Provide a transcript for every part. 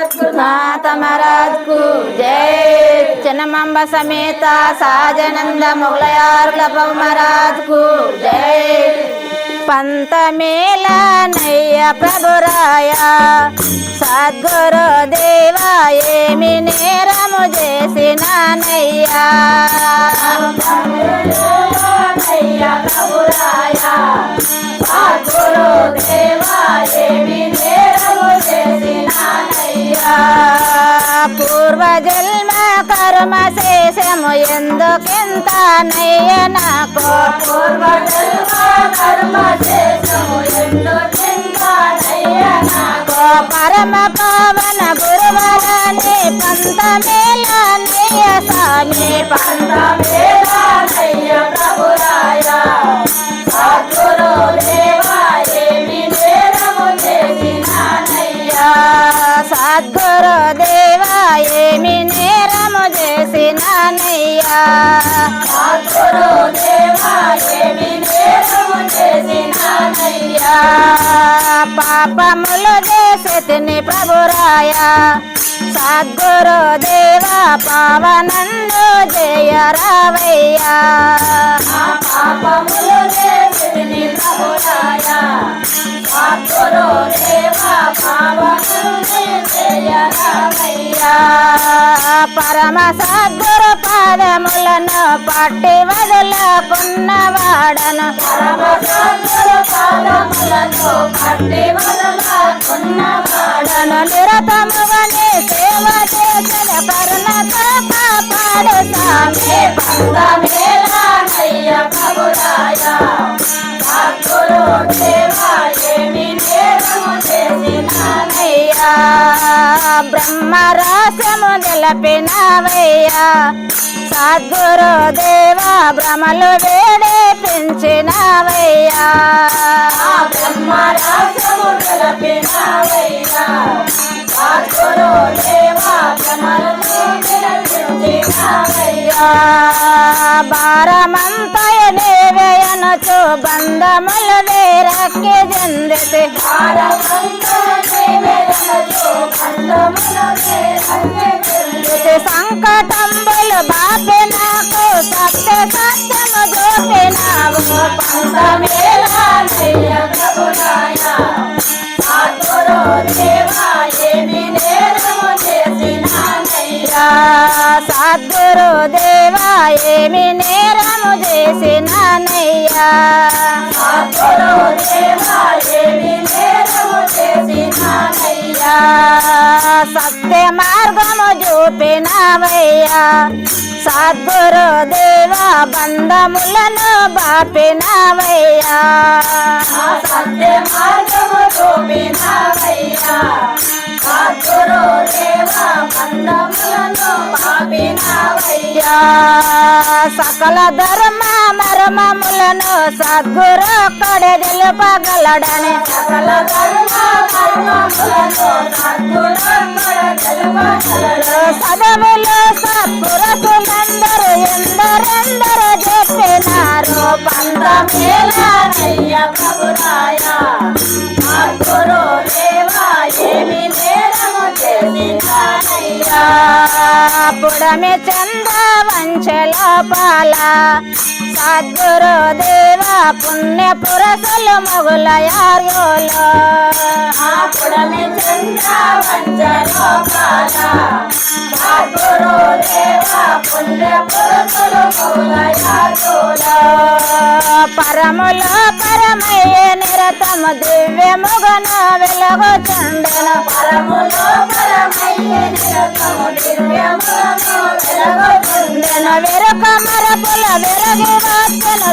నాథ మహారాజ్కు జై చిన్నమంబ సమేత సాజనంద మొగలయార్ల ప్రభు మహారాజ్కు జై పంతమేళ నయ్య ప్రభురాయ. సద్గురు దేవా ఏమి నేరము చేసిన నయ్యా. పూర్వ జన్మ కర్మ శేషము ఎందుకింత నయ్య నాకు? పూర్వ జన్మ కర్మ శేషము ఎందుకింత నయ్య నాకు? పరమ పవన గురువరని పంత మేళ నయ్య స్వామి పంత మేళ నయ్య ప్రభురాయ సద్గురు దేవా సద్గురు దేవా ఏమి నేరము చేసినానయ్యా. సద్గురు దేవా ఏమి నేరము చేసినానయ్యా. పాపములు చేసిని ప్రభురాయ. సద్గురు దేవా పావనందు జయ రావయ్యా పాపములు చేసిని ప్రభురాయ సద్గురు దేవా పావనందు జయ పరమ సద్గురు పాదములను పట్టి వదులుకున్నవాడను పరమ సద్గురు పాదములను పట్టి వదులుకున్నవాడను నిరతమువని సేవ చేసిన పరుణ కాపాడు స్వామి. పందమేళనయ్య ప్రభురాయ సద్గురు దేవా ఏమి నేరము చేసినానయ్యా బ్రహ్మ రహస్యము నిలపినవయ్యా సద్గురు దేవా భ్రమలు వేడే పెంచినవయ్యా బ్రహ్మ రహస్యము నిలపినవయ్యా సద్గురు దేవా భారమంతయ నేవేయనచు బంధములు వేరక్కి సంకటంబులు నాకు సత్య సత్యము చూపినావు పంతమేళనయ్య ప్రభురాయ సద్గురు దేవా ఏమి నేరము చేసినానయ్యా. సత్య మార్గము చూపినవయ్యా. సద్గురు దేవా బంధములను బాపినవయ్యా. సత్య మార్గము చూపినవయ్యా. సద్గురు దేవా బంధములను బాపినవయ్యా. సకల ధర్మ మర్మములను సద్గురు ఒక్కడే తెలుపగలడని. సకల ధర్మ మర్మములను సద్గురు తెలుపగలడు సదవులు సత్పురసులందరూ ఎందరెందరూ చెప్పినారు. పంతమేళనయ్య ప్రభురాయ. సద్గురు దేవా ఏమి నేరము చేసినానయ్యా. పుడమి చంద వంచలోపాల సద్గురు దేవ పుణ్య పురసులు మొగుల యార్యోలో పుడమి చంద వంచలోపాల సద్గురు పుణ్య పురసులు మొగుల యార్యోలో పరములో పరమయ్య నిరతము దివ్యముగన వెలగొచుండెను పరములో పరమయ్య నిరతము దివ్యముగన వెలగొచుండెను వెరుక మరపుల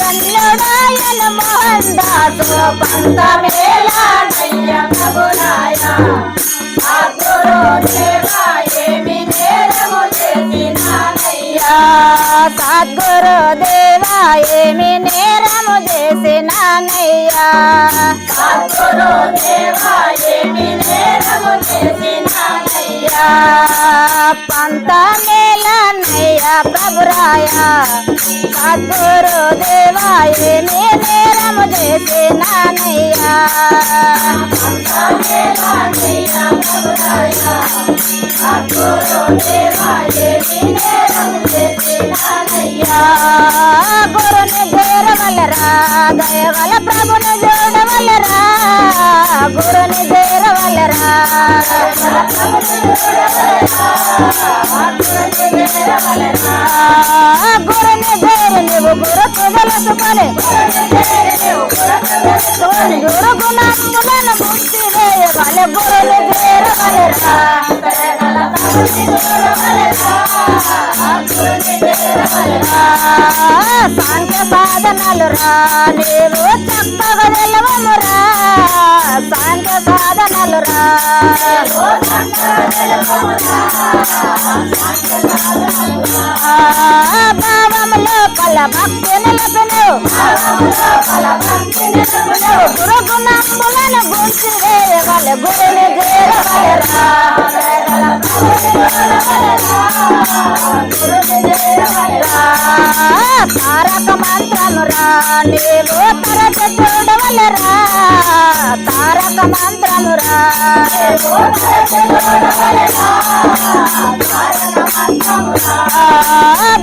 ధన్యుడాయను మోహన్ దాసు దేవా ఏమి నేరము చేసినానయ్యా. సద్గురు దేవా ఏమి నేరము చేసినానయ్యా? పంత మేళనయ్య ప్రభురాయ? సద్గురు దేవా ఏమి నేరము చేసినానయ్యా? ప్రభురాయ చేరవలరా దయగల ప్రభుని చూడవలరా గురుని చేరవలరా గురుని చేరి నువ్వు గురు గురు గుణములను ముక్తి సాంఖ్య సాధనలు రా. నీవు చక్కగా సాంఘ సాధనలు రా భావములో పల భక్తి నిలపను గురు గుణములను గుంచి వేయవల గురుని చేరవలరా తారక మంత్రము రా నీవు తరచ చూడవలరా. తారక మంత్రమురా రా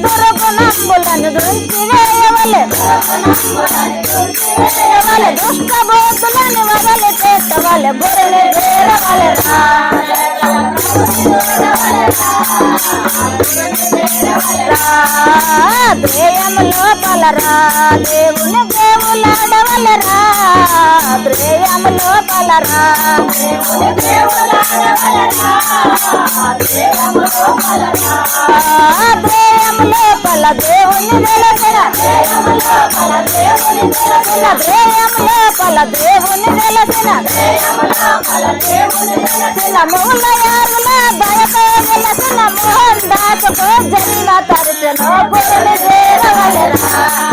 దుర్గుణములను దృష్టి వేయవలె దుష్ట బోధులను వదలి చేసవలె గురుని చేరవలెరా ద్రేయం లోపలరా దేవుని ద్రేయం లోపలరా ద్రేయం లోపల దేవుని వెలసిన ద్రేయం లోపల దేవుని వెలసిన మూల యారుల దయతో వెలసిన మోహన్ దాసుకు జరిగిన తరచను గురుని చేరవలరా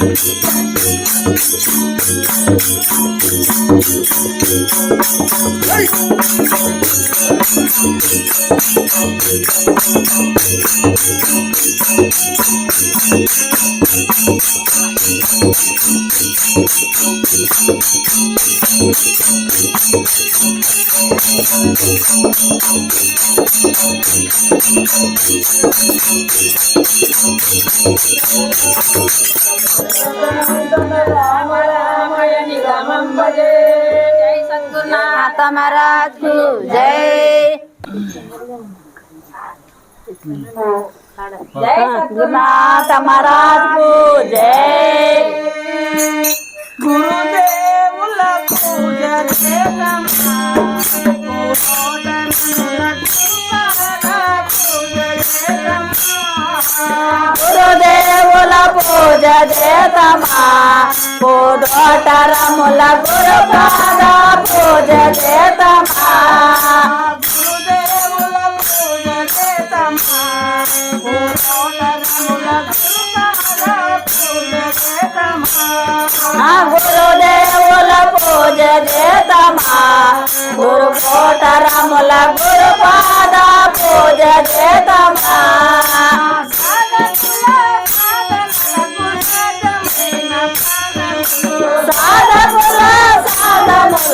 プレイスポーツです。Jai Sadhguna Tamaraj Ku Jai Jai Sadhguna Tamaraj Ku Jai పూజ చేతమా పూదోటరముల గురు పాద పూజ చేతమా గురుదేవుల పూజ చేద్దామా పూజ చేద్దామా ఆ గురుదేవుల పూజ చేతమా గురు కోటరముల గురు పాద పూజ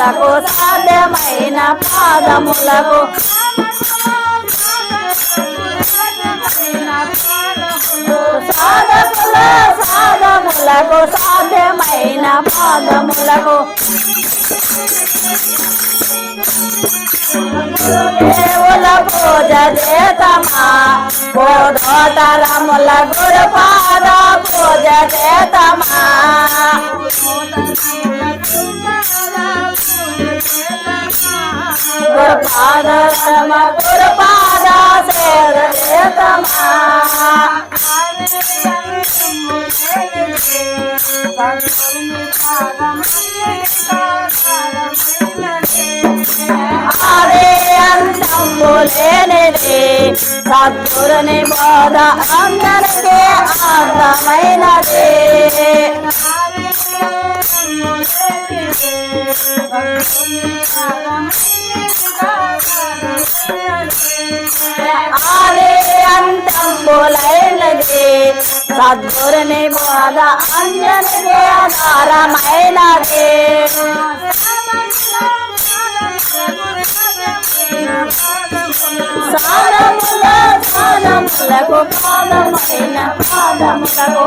పాదములకు సాధ్యమైన పాదములకు. సాధముల సాధములకు సాధ్యమైన పాదములకు. దేవుల పూజ చేతమా? బోధోతరముల గురు పాద పూజ చేతమా? गुरुपाद तम गुरुपादा सेवतमा आरे अंतम बोलेने रे सद्गुरु ने बोध अंदर के आत्मैन रे आरे रे ఆది అంతంబులైనది సద్గురుని బోధ అంజనికి ఆధారమైనది సారముల సారములకు పాదమైన పాదములకు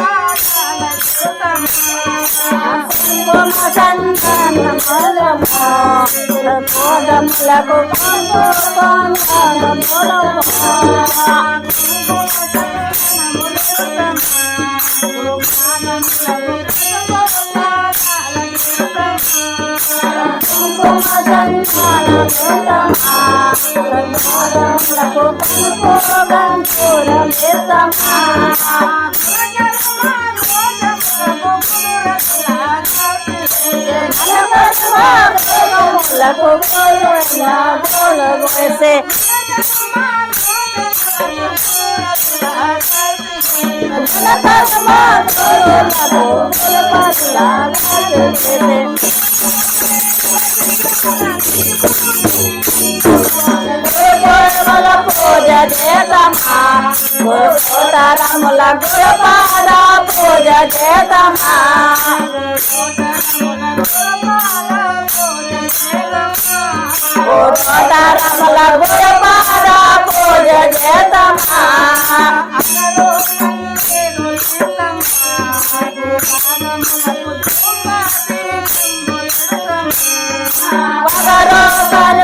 కుంకుమ చందనములకు ములకు పోసే పూజ చేతమా కోటారముల గురుపాద పూజ చేతమా కోటారముల గురుపాద పూజ చేతమా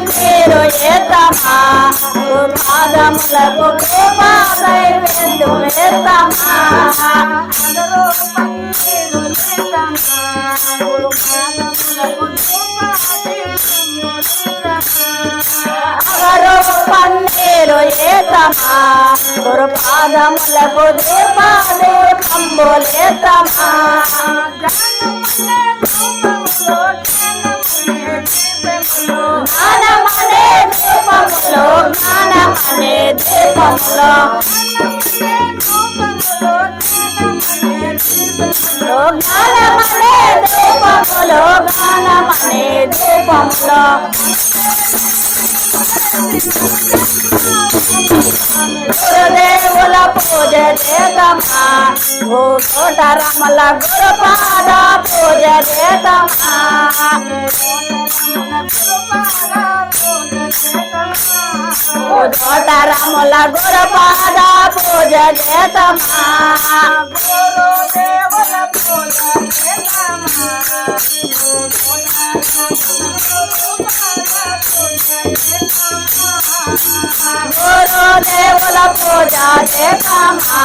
మీరు ఏతమా పాదములకు పాదై వెందు పన్నీరు ఏతమా గురు పాదములకు దీపాదే పంబులేతమా జ్ఞానమనే దీపములో జ్ఞానమనే దీపములో జ్ఞానమనే దీపములో జ్ఞానమనే దీపములో గురుదేవుల పూజ చేతమా ఓ కోట రమల గురుపాద పూజ చేతమా ఓ కోట రమల గురుపాద పూజ చేతమా గురుదేవుల పూజ చేతమా गुरो देवल पूजा देवमा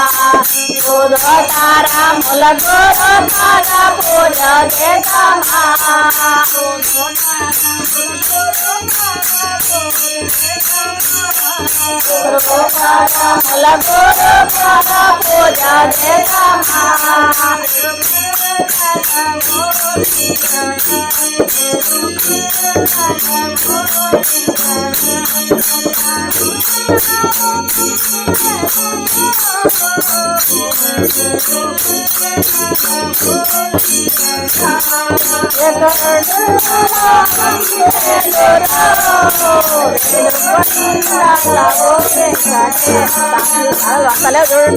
गुरो तारा मूल गुरो तारा पूजा देवमा गुरो तारा मूल गुरो तारा पूजा देवमा Halo, hasta luego.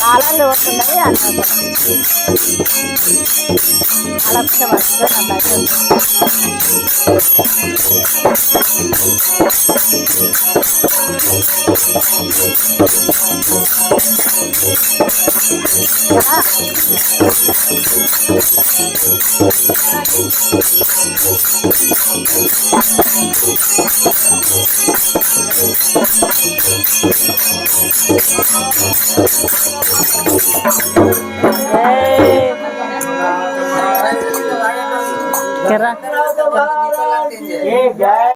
కాలాలు వస్తున్నాయి అన్నారు అలా మర్చిపోయినా బయట ఏ